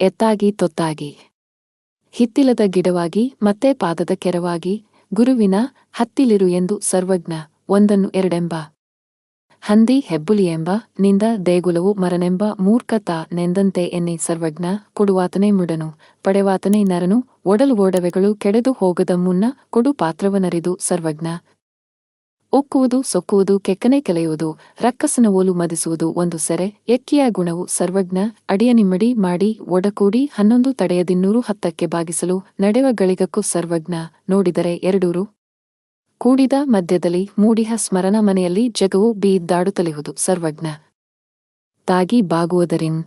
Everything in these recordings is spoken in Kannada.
ಎತ್ತಾಗಿ ತೊತ್ತಾಗಿ. ಹಿತ್ತಿಲದ ಗಿಡವಾಗಿ ಮತ್ತೆ ಪಾದದ ಕೆರವಾಗಿ ಗುರುವಿನ ಹತ್ತಿಲಿರು ಎಂದು ಸರ್ವಜ್ಞ ಒಂದನ್ನು ಎರಡೆಂಬ. ಹಂದಿ ಹೆಬ್ಬುಲಿ ಎಂಬ ನಿಂದ ದೇಗುಲವು ಮರನೆಂಬ ಮೂರ್ಖತಾ ನೆಂದಂತೆ ಎನ್ನಿ ಸರ್ವಜ್ಞ ಕೊಡುವಾತನೇ ಮುಡನು. ಪಡೆವಾತನೇ ನರನು ಒಡಲು ಓಡವೆಗಳು ಕೆಡೆದು ಹೋಗದ ಮುನ್ನ ಕೊಡು ಪಾತ್ರವನರಿದು ಸರ್ವಜ್ಞ ಒಕ್ಕುವುದು ಸೊಕ್ಕುವುದು, ಕೆಕ್ಕನೆ ಕೆಲೆಯುವುದು ರಕ್ಕಸನ ಓಲು ಮದಿಸುವುದು ಒಂದು ಸೆರೆ, ಎಕ್ಕಿಯ ಗುಣವು ಸರ್ವಜ್ಞ, ಅಡಿಯ ನಿಮ್ಮಡಿ ಮಾಡಿ ಒಡಕೂಡಿ ಹನ್ನೊಂದು ತಡೆಯದಿನ್ನೂರು ಹತ್ತಕ್ಕೆ ಬಾಗಿಸಲು ನಡೆವ ಗಳಿಗಕ್ಕೂ ಸರ್ವಜ್ಞ. ನೋಡಿದರೆ ಎರಡೂರು. ಕೂಡಿದ ಮಧ್ಯದಲ್ಲಿ ಮೂಡಿಹ ಸ್ಮರಣ ಮನೆಯಲ್ಲಿ ಜಗವು ಬೀದ್ದಾಡುತ್ತಲಿಹುದು ಸರ್ವಜ್ಞ. ತಾಗಿ ಬಾಗುವುದರಿನ್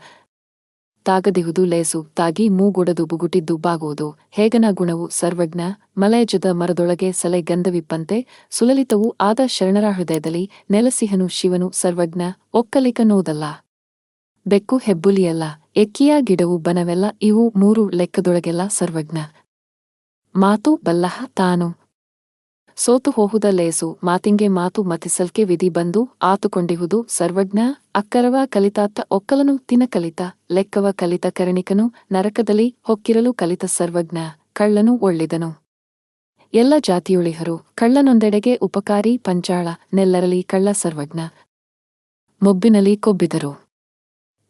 ತಾಗದಿಹುದು ಲೇಸು, ತಾಗಿ ಮೂಗುಡದು ಬುಗುಟಿದ್ದು ಬಾಗುವುದು ಹೇಗನ ಗುಣವು ಸರ್ವಜ್ಞ, ಮಲಯಜದ ಮರದೊಳಗೆ ಸಲೆ ಗಂಧವಿಪ್ಪಂತೆ, ಸುಲಲಿತವೂ ಆದ ಶರಣರ ಹೃದಯದಲ್ಲಿ ನೆಲಸಿಹನು ಶಿವನು ಸರ್ವಜ್ಞ, ಒಕ್ಕಲಿಕನೋದಲ್ಲ. ಬೆಕ್ಕು ಹೆಬ್ಬುಲಿಯಲ್ಲ, ಎಕ್ಕಿಯ ಗಿಡವು ಬನವೆಲ್ಲ ಇವು ಮೂರು ಲೆಕ್ಕದೊಳಗೆಲ್ಲ ಸರ್ವಜ್ಞ. ಮಾತು ಬಲ್ಲಹ ತಾನು. ಸೋತು ಹೋಹುದ ಲೇಸು ಮಾತಿಂಗೆ ಮಾತು ಮತಿಸಲ್ಕೆ ವಿಧಿ ಬಂದು ಆತುಕೊಂಡಿಹುದು ಸರ್ವಜ್ಞ, ಅಕ್ಕರವ ಕಲಿತಾತ್ತ ಒಕ್ಕಲನು ತಿನ ಕಲಿತ, ಲೆಕ್ಕವ ಕಲಿತ ಕರಣಿಕನು ನರಕದಲ್ಲಿ ಹೊಕ್ಕಿರಲು ಕಲಿತ ಸರ್ವಜ್ಞ, ಕಳ್ಳನು ಒಳ್ಳಿದನು. ಎಲ್ಲ ಜಾತಿಯುಳಿಹರು, ಕಳ್ಳನೊಂದೆಡೆಗೆ ಉಪಕಾರಿ ಪಂಚಾಳ, ನೆಲ್ಲರಲಿ ಕಳ್ಳ ಸರ್ವಜ್ಞ. ಮೊಬ್ಬಿನಲ್ಲಿ ಕೊಬ್ಬಿದರು.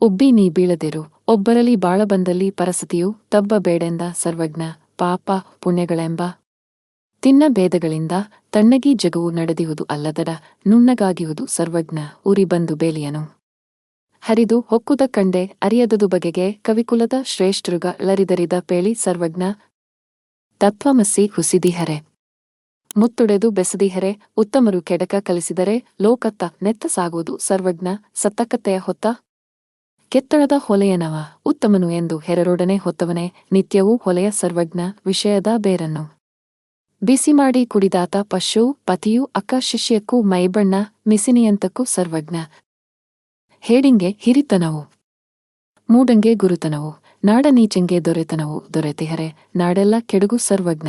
ಉಬ್ಬಿ ನೀ ಬೀಳದಿರು ಒಬ್ಬರಲಿ ಬಾಳ ಬಂದಲ್ಲಿ ಪರಸತಿಯು ತಬ್ಬ ಬೇಡೆಂದ ಸರ್ವಜ್ಞ, ಪಾಪ ಪುಣ್ಯಗಳೆಂಬ ತಿನ್ನ ಭೇದಗಳಿಂದ ತಣ್ಣಗಿ ಜಗವು ನಡೆದಿಹುದು ಅಲ್ಲದಡ ನುಣ್ಣಗಾಗಿಹುದು ಸರ್ವಜ್ಞ ಉರಿ ಬಂದು ಬೇಲಿಯನು. ಹರಿದು ಹೊಕ್ಕುದ ಕಂಡೆ ಅರಿಯದದು ಬಗೆಗೆ ಕವಿಕುಲದ ಶ್ರೇಷ್ಠರುಗ ಲರಿದರಿದ ಪೇಳಿ ಸರ್ವಜ್ಞ. ತತ್ವಮಸಿ ಹುಸಿದಿಹರೆ. ಮುತ್ತುಡೆದು ಬೆಸದಿಹರೆ ಉತ್ತಮರು ಕೆಡಕ ಕಲಿಸಿದರೆ ಲೋಕತ್ತ ನೆತ್ತ ಸಾಗುವುದು ಸರ್ವಜ್ಞ ಸತ್ತಕತ್ತೆಯ ಹೊತ್ತ. ಕೆತ್ತಳದ ಹೊಲೆಯನವ ಉತ್ತಮನು ಎಂದು ಹೆರರೊಡನೆ ಹೊತ್ತವನೇ ನಿತ್ಯವೂ ಹೊಲೆಯ ಸರ್ವಜ್ಞ ವಿಷಯದ ಬೇರನ್ನು. ಬಿಸಿ ಮಾಡಿ ಕುಡಿದಾತ ಪಶು, ಪತಿಯು ಅಕ್ಕ ಶಿಷ್ಯಕ್ಕೂ ಮೈಬಣ್ಣ, ಮಿಸಿನಿಯಂತಕ್ಕೂ ಸರ್ವಜ್ಞ. ಹೇಡಿಂಗೆ ಹಿರಿತನವು. ಮೂಡಂಗೆ ಗುರುತನವು. ನಾಡನೀಚಂಗೆ ದೊರೆತನವು. ದೊರೆತಿಹರೆ. ನಾಡೆಲ್ಲ ಕೆಡುಗು ಸರ್ವಜ್ಞ.